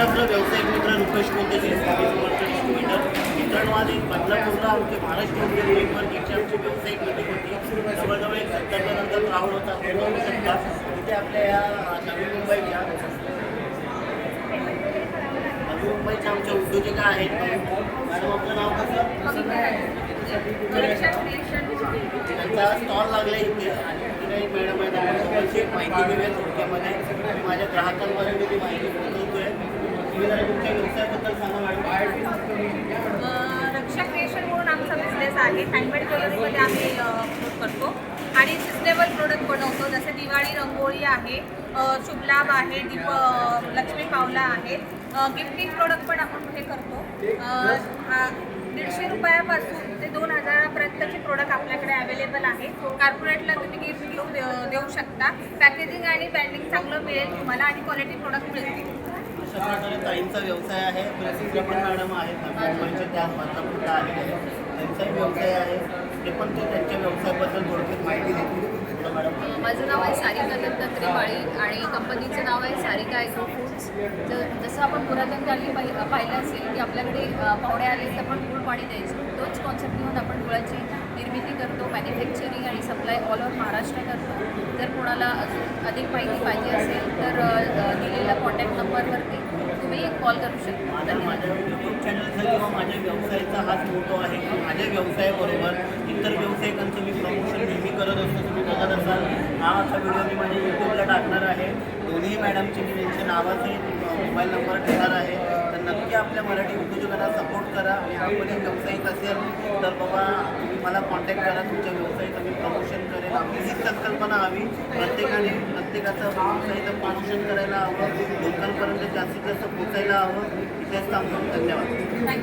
म्हणजे आपलं व्यावसायिक मित्र रुपेश कोतेचे डिस्ट्रीब्युटर मित्रांनो आज एक बदलापूरला आमचे महाराष्ट्र इंडियन नेटवर्क याची आमची व्यावसायिक मीटिंग होती. जवळजवळ एक सत्तरच्या नंतर राहुल होता आपण शकता. तिथे आपल्या या नवी मुंबईच्या नवी मुंबईच्या आमच्या उद्योजिका आहेत. मॅडम आपलं नाव कसं? त्यांचा स्टॉल लागला इथे. आणि मॅडम आहेत आपण माहिती घेऊया थोडक्यामध्ये माझ्या ग्राहकांमध्ये ती माहिती पोहोचवतोय तुम्ही जरा तुमच्या व्यवसायाबद्दल सांगा मॅडम रक्षा क्रिएशन म्हणून आमचा बिझनेस आहे. हँडमेड ज्वेलरीमध्ये आम्ही करतो. आणि सिजनेबल प्रोडक्ट बनवतो. जसे दिवाळी रंगोळी आहे अ, शुभलाभ आहे दीप लक्ष्मी पावला आहे. गिफ्टिंग प्रोडक्ट पण आपण हे करतो. दीडशे रुपयापासून ते दोन हजारापर्यंतचे प्रोडक्ट आपल्याकडे अवेलेबल आहे. कार्पोरेटला तुम्ही गिफ्ट घेऊ देऊ शकता. पॅकेजिंग आणि ब्रँडिंग चांगलं मिळेल तुम्हाला आणि क्वालिटी प्रोडक्ट मिळतील. ताईंचा व्यवसाय आहे. पण मॅडम आहेत. त्या आलेले आहेत त्यांचाही व्यवसाय आहे. ते पण ते त्यांच्या व्यवसायाबद्दल थोडक्यात माहिती देतील. माझं नाव आहे सारिका दत्तात्रय माळी आणि कंपनीचं नाव आहे सारिका ॲग्रो फूड्स जसं आपण पुरातन काली पाहि पाहिलं असेल की आपल्याकडे पाहुणे आले तर आपण गुळ पाणी द्यायचो. तोच कॉन्सेप्ट घेऊन आपण गुळाची निर्मिती करतो मॅन्युफॅक्चरिंग आणि सप्लाय ऑल ओव्हर महाराष्ट्र करतो. जर कोणाला अजून अधिक माहिती पाहिजे असेल तर दिलेल्या कॉन्टॅक्ट नंबरवरती कॉल करू शकतो. माझ्या माझ्या यूट्यूब चॅनलचा किंवा माझ्या व्यवसायाचा हाच मोठो आहे. की माझ्या व्यवसायाबरोबर इतर व्यावसायिकांचं मी प्रमोशन नेहमी करत असतो. तुम्ही बघत असाल हा असा व्हिडिओ मी माझ्या यूट्यूबला टाकणार आहे. दोन्ही मॅडमची मी त्यांच्या नावाचे मोबाईल नंबर ठेवणार आहे. तर नक्की आपल्या मराठी उद्योजकांना सपोर्ट करा. आणि आपण एक व्यावसायिक असेल तर बाबा तुम्ही मला कॉन्टॅक्ट करा. तुमच्या व्यवसायाचं मी प्रमोशन करेल आपली हीच संकल्पना हवी. प्रत्येकाने प्रत्येकाचं व्यवसायाचं प्रमोशन करायला हवं. लोकल तिथं जास्त पोचायला हवं इथेच थांबतो धन्यवाद.